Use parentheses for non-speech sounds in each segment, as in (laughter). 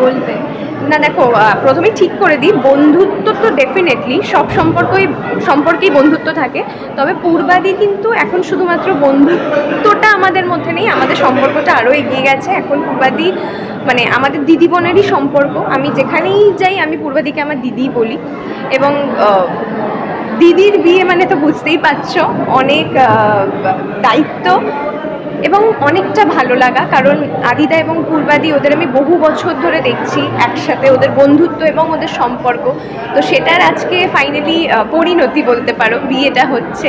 বলতে। না, দেখো প্রথমে ঠিক করে দিই, বন্ধুত্ব তো ডেফিনেটলি সব সম্পর্কই, সম্পর্কেই বন্ধুত্ব থাকে। তবে পূর্বাদি কিন্তু এখন শুধুমাত্র বন্ধুত্বটা আমাদের মধ্যে নেই, আমাদের সম্পর্কটা আরও এগিয়ে গেছে। এখন পূর্বাদি মানে আমাদের দিদি বোনেরই সম্পর্ক। আমি যেখানেই যাই, আমি পূর্বাদিকে আমার দিদি বলি। এবং দিদির বিয়ে মানে তো বুঝতেই পারছ, অনেক দায়িত্ব। এবং অনেকটা ভালো লাগা, কারণ আদিদা এবং পূর্বাদি ওদের আমি বহু বছর ধরে দেখছি একসাথে, ওদের বন্ধুত্ব এবং ওদের সম্পর্ক। তো সেটার আজকে ফাইনালি পরিণতি বলতে পারো, বিয়েটা হচ্ছে।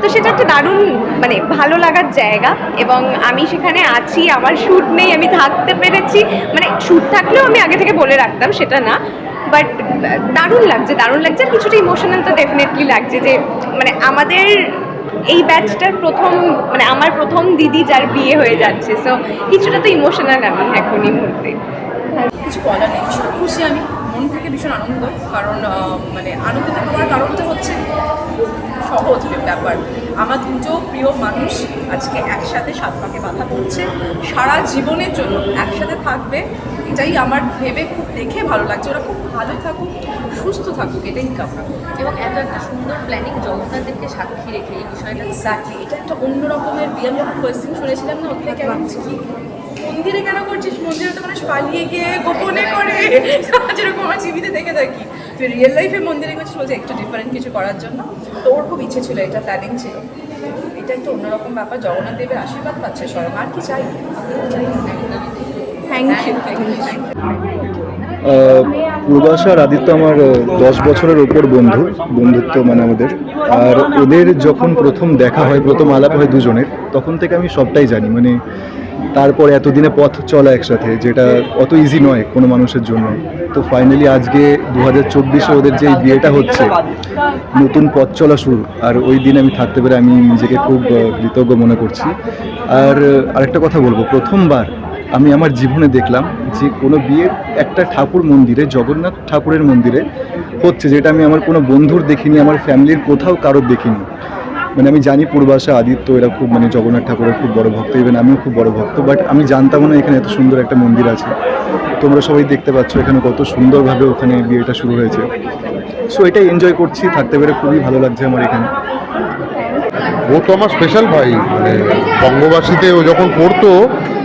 তো সেটা একটা দারুণ মানে ভালো লাগার জায়গা এবং আমি সেখানে আছি, আমার শ্যুট নেই, আমি থাকতে পেরেছি। মানে শ্যুট থাকলেও আমি আগে থেকে বলে রাখতাম, সেটা না। বাট দারুণ লাগছে দারুণ লাগছে, আর কিছুটা ইমোশনাল তো ডেফিনেটলি লাগছে যে মানে আমাদের এই ব্যাচটার প্রথম মানে আমার প্রথম দিদি যার বিয়ে হয়ে যাচ্ছে সো কিছুটা তো ইমোশনাল আমি এখন এই মুহূর্তে। কিছু বলার নেই, ভীষণ খুশি আমি। মন থেকে ভীষণ আনন্দ, কারণ মানে আনন্দিত হওয়ার কারণটা হচ্ছে সহজ ব্যাপার। আমার দুটো প্রিয় মানুষ আজকে একসাথে সাত পাকে বাধা পড়ছে। সারা জীবনের জন্য একসাথে থাকবে। এটাই আমার ভেবে খুব দেখে ভালো লাগছে। ওরা খুব ভালো থাকুক সুস্থ থাকুক এটাই কামনা। এবং এত একটা সুন্দর প্ল্যানিং জগন্নাথদেরকে সাক্ষী রেখে এই বিষয়টা। এক্স্যাক্টলি এটা একটা অন্য রকমের বিয়ে আমি ফার্স্ট দিন শুনেছিলাম না ওখানে কেমন কি মন্দিরে কেন করছিস? মন্দিরে তো মানুষ পালিয়ে গিয়ে গোপনে করে। (laughs) যেরকম আমার টিভিতে দেখে থাকি। তুই রিয়েল লাইফে মন্দিরে করছিস বলছে একটু ডিফারেন্ট কিছু করার জন্য। তো ওর খুব ইচ্ছে ছিল এটা প্ল্যানিং ছিল। এটা একটা অন্যরকম ব্যাপার। জগন্নাথ দেবের আশীর্বাদ পাচ্ছে স্বয়ং আর কি চাই? থ্যাংক ইউ আর আদিত্য আমার দশ বছরের ওপর বন্ধু বন্ধুত্ব মানে আমাদের। আর ওদের যখন প্রথম দেখা হয় প্রথম আলাপ হয় দুজনের তখন থেকে আমি সবটাই জানি। মানে তারপর এতদিনে পথ চলা একসাথে যেটা অত ইজি নয় কোনো মানুষের জন্য। তো ফাইনালি আজকে দু হাজার চব্বিশে ওদের যে এই বিয়েটা হচ্ছে নতুন পথ চলা শুরু। আর ওই দিন আমি থাকতে পেরে আমি নিজেকে খুব কৃতজ্ঞ মনে করছি। আর আরেকটা কথা বলব প্রথমবার আমি আমার জীবনে দেখলাম যে কোনো বিয়ের একটা ঠাকুর মন্দিরে, জগন্নাথ ঠাকুরের মন্দিরে হচ্ছে যেটা আমি আমার কোনো বন্ধুর দেখিনি, আমার ফ্যামিলির কোথাও কারোর দেখিনি। মানে আমি জানি পূর্বাশা, আদিত্য, এরা খুব মানে জগন্নাথ ঠাকুরের খুব বড় ভক্ত ইভেন আমিও খুব বড় ভক্ত বাট আমি জানতাম না এখানে এত সুন্দর একটা মন্দির আছে। তোমরা সবাই দেখতে পাচ্ছ এখানে কত সুন্দরভাবে ওখানে বিয়েটা শুরু হয়েছে। সো এটাই এনজয় করছি, থাকতে পেরে খুবই ভালো লাগছে আমার এখানে। ও তো আমার স্পেশাল ভাই মানে বঙ্গবাসীতে ও যখন পড়তো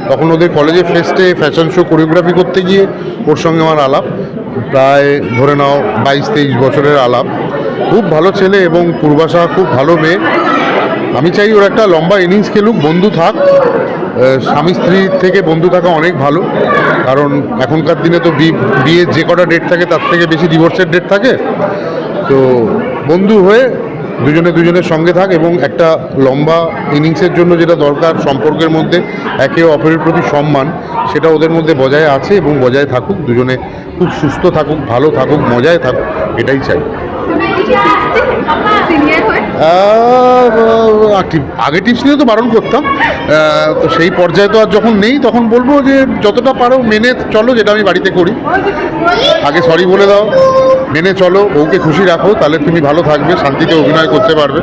তখন ওদের কলেজে ফেস্টে ফ্যাশন শো কোরিওগ্রাফি করতে গিয়ে ওর সঙ্গে আমার আলাপ। প্রায় ধরে নাও বাইশ, তেইশ বছরের আলাপ। খুব ভালো ছেলে এবং পূর্বাশা খুব ভালো মেয়ে। আমি চাই ওর একটা লম্বা ইনিংস খেলুক, বন্ধু থাক। স্বামী স্ত্রীর থেকে বন্ধু থাকা অনেক ভালো। কারণ এখনকার দিনে তো বিয়ের যে কটা ডেট থাকে, তার থেকে বেশি ডিভোর্সের ডেট থাকে। তো বন্ধু হয়ে দুজনে দুজনের সঙ্গে থাক এবং একটা লম্বা ইনিংসের জন্য যেটা দরকার সম্পর্কের মধ্যে একে অপরের প্রতি সম্মান সেটা ওদের মধ্যে বজায় আছে এবং বজায় থাকুক দুজনে খুব সুস্থ থাকুক ভালো থাকুক মজায় থাকুক এটাই চাই। আগে টিপস নিয়ে তো বারণ করতাম। তো সেই পর্যায়ে তো আর যখন নেই, তখন বলব যে যতটা পারো মেনে চলো, যেটা আমি বাড়িতে করি। আগে সরি বলে দাও। মেনে চলো ওকে খুশি রাখো, তাহলে তুমি ভালো থাকবে, শান্তিতে অভিনয় করতে পারবে।